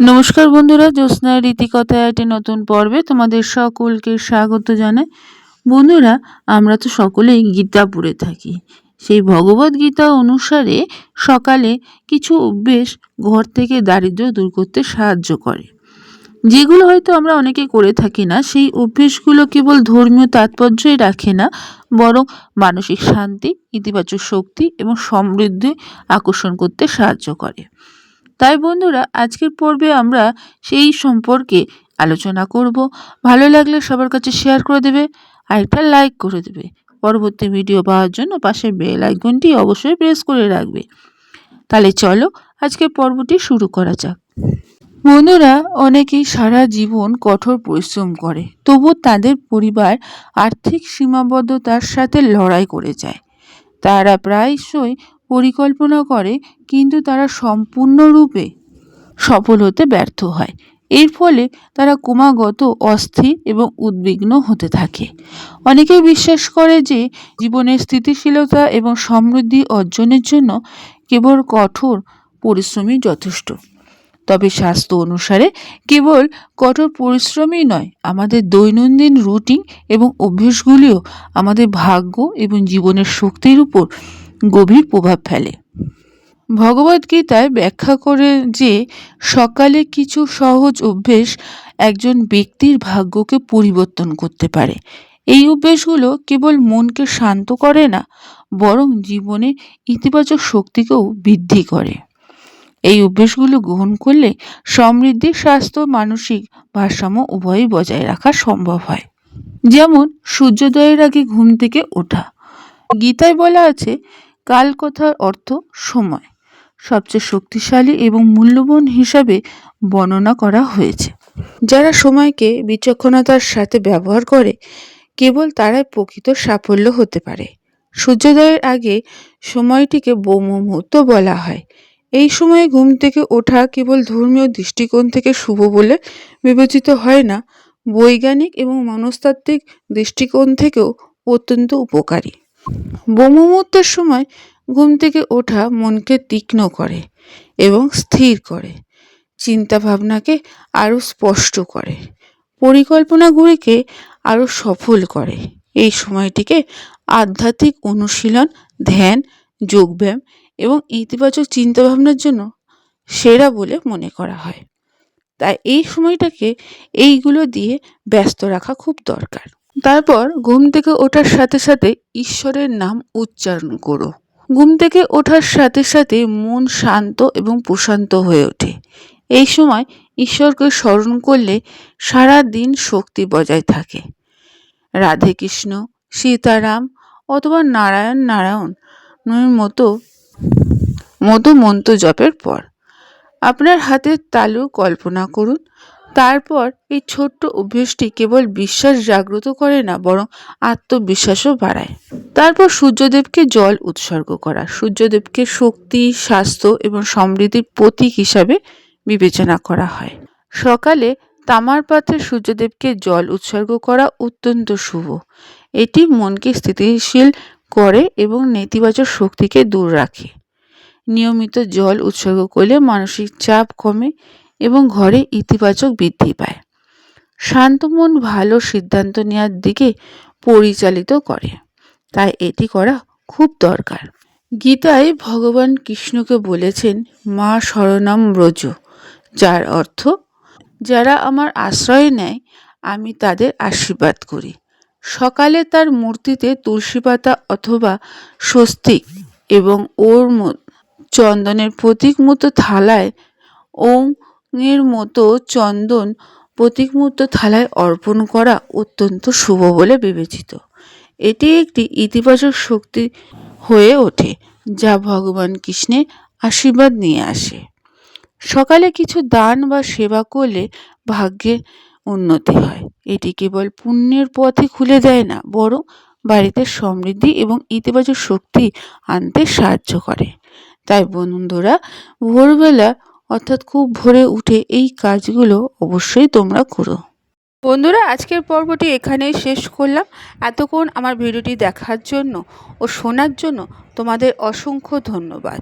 নমস্কার বন্ধুরা জ্যোৎস্নার রীতিকথায় একটি নতুন পর্বে তোমাদের সকলকে স্বাগত জানাই। বন্ধুরা, আমরা তো সকলেই গীতা পড়ে থাকি। সেই ভগবত গীতা অনুসারে সকালে কিছু অভ্যেস ঘর থেকে দারিদ্র দূর করতে সাহায্য করে। যেগুলো হয়তো আমরা অনেকে করে থাকি না, সেই অভ্যেসগুলো কেবল ধর্মীয় তাৎপর্যই রাখে না, বরং মানসিক শান্তি, ইতিবাচক শক্তি এবং সমৃদ্ধি আকর্ষণ করতে সাহায্য করে। তাই বন্ধুরা, আজকের পর্বে আমরা সেই সম্পর্কে আলোচনা করব। ভালো লাগলে সবার কাছে শেয়ার করে দেবে আর একটা লাইক করে দেবে। পরবর্তী ভিডিও পাওয়ার জন্য পাশে বেল আইকনটি অবশ্যই প্রেস করে রাখবে। তাহলে চলো, আজকের পর্বটি শুরু করা যাক। বন্ধুরা, অনেকেই সারা জীবন কঠোর পরিশ্রম করে তবু তাদের পরিবার আর্থিক সীমাবদ্ধতার সাথে লড়াই করে যায়। তারা প্রায়শই পরিকল্পনা করে, কিন্তু তারা সম্পূর্ণরূপে সফল হতে ব্যর্থ হয়। এর ফলে তারা ক্রমাগত অস্থির এবং উদ্বিগ্ন হতে থাকে। অনেকেই বিশ্বাস করে যে জীবনের স্থিতিশীলতা এবং সমৃদ্ধি অর্জনের জন্য কেবল কঠোর পরিশ্রমই যথেষ্ট। তবে স্বাস্থ্য অনুসারে কেবল কঠোর পরিশ্রমই নয়, আমাদের দৈনন্দিন রুটিন এবং অভ্যেসগুলিও আমাদের ভাগ্য এবং জীবনের শক্তির উপর গভীর প্রভাব ফেলে। ভগবদ্গীতায় ব্যাখ্যা করে যে, সকালে কিছু সহজ অভ্যেস একজন ব্যক্তির ভাগ্যকে পরিবর্তন করতে পারে। এই অভ্যেসগুলো কেবল মনকে শান্ত করে না, বরং জীবনে ইতিবাচক শক্তিকেও বৃদ্ধি করে। এই অভ্যেসগুলো গ্রহণ করলে সমৃদ্ধি, স্বাস্থ্য, মানসিক ভারসাম্য উভয়ই বজায় রাখা সম্ভব হয়। যেমন সূর্যোদয়ের আগে ঘুম থেকে ওঠা। গীতায় বলা আছে কাল কথার অর্থ সময়। সবচেয়ে শক্তিশালী এবং মূল্যবান হিসাবে বর্ণনা করা হয়েছে। যারা সময়কে বিচক্ষণতার সাথে ব্যবহার করে, কেবল তারাই প্রকৃত সাফল্য হতে পারে। সূর্যোদয়ের আগে সময়টিকে ব্রহ্ম মুহূর্ত বলা হয়। এই সময়ে ঘুম থেকে ওঠা কেবল ধর্মীয় দৃষ্টিকোণ থেকে শুভ বলে বিবেচিত হয় না। বৈজ্ঞানিক এবং মনস্তাত্ত্বিক দৃষ্টিকোণ থেকেও অত্যন্ত উপকারী। ব্রহ্মমুহূর্তের সময় ঘুম থেকে ওঠা মনকে তীক্ষ্ণ করে এবং স্থির করে। চিন্তা ভাবনাকে আরও স্পষ্ট করে। পরিকল্পনাগুলিকে আরও সফল করে। এই সময়টিকে আধ্যাত্মিক অনুশীলন, ধ্যান, যোগব্যায়াম এবং ইতিবাচক চিন্তাভাবনার জন্য সেরা বলে মনে করা হয়। তাই এই সময়টাকে এইগুলো দিয়ে ব্যস্ত রাখা খুব দরকার। তারপর ঘুম থেকে ওঠার সাথে সাথে ঈশ্বরের নাম উচ্চারণ করো। ঘুম থেকে ওঠার সাথে সাথে মন শান্ত এবং প্রশান্ত হয়ে ওঠে। এই সময় ঈশ্বরকে স্মরণ করলে সারা দিন শক্তি বজায় থাকে। রাধে কৃষ্ণ, সীতারাম অথবা নারায়ণ নারায়ণের মতো মতো মন্ত্র জপের পর। আপনার হাতের তালু কল্পনা করুন। তারপর এই ছোট্ট অভ্যেসটি কেবল বিশ্বাস জাগ্রত করে না, বরং আত্মবিশ্বাসও বাড়ায়। তারপর সূর্যদেবকে জল উৎসর্গ করা, সূর্যদেবকে শক্তি, স্বাস্থ্য এবং সমৃদ্ধির প্রতীক হিসাবে বিবেচনা করা হয়। সকালে তামার পাত্রে সূর্যদেবকে জল উৎসর্গ করা অত্যন্ত শুভ। এটি মনকে স্থিতিশীল করে এবং নেতিবাচক শক্তিকে দূর রাখে। নিয়মিত জল উৎসর্গ করলে মানসিক চাপ কমে এবং ঘরে ইতিবাচক বৃদ্ধি পায়। শান্ত মন ভালো সিদ্ধান্ত নেওয়ার দিকে পরিচালিত করে, তাই এটি করা খুব দরকার। গীতায় ভগবান কৃষ্ণকে বলেছেন, মা শরণাম ব্রজ যার অর্থ, যারা আমার আশ্রয় নেয়, আমি তাদের আশীর্বাদ করি। সকালে তার মূর্তিতে তুলসী পাতা অথবা স্বস্তিক এবং ওর চন্দনের প্রতীক মতো থালায় ওং এর মতো চন্দন প্রতীকমূর্ত থালায় অর্পণ করা অত্যন্ত শুভ বলে বিবেচিত। এটি একটি ইতিবাচক শক্তি হয়ে ওঠে যা ভগবান কৃষ্ণের আশীর্বাদ নিয়ে আসে। সকালে কিছু দান বা সেবা করলে ভাগ্যে উন্নতি হয়। এটি কেবল পুণ্যের পথে খুলে দেয় না, বরং বাড়িতে সমৃদ্ধি এবং ইতিবাচক শক্তি আনতে সাহায্য করে। তাই বন্ধুরা, ভোরবেলা অর্থাৎ খুব ভোরে উঠে এই কাজগুলো অবশ্যই তোমরা করো। বন্ধুরা, আজকের পর্বটি এখানেই শেষ করলাম। এতক্ষণ আমার ভিডিওটি দেখার জন্য ও শোনার জন্য তোমাদের অসংখ্য ধন্যবাদ।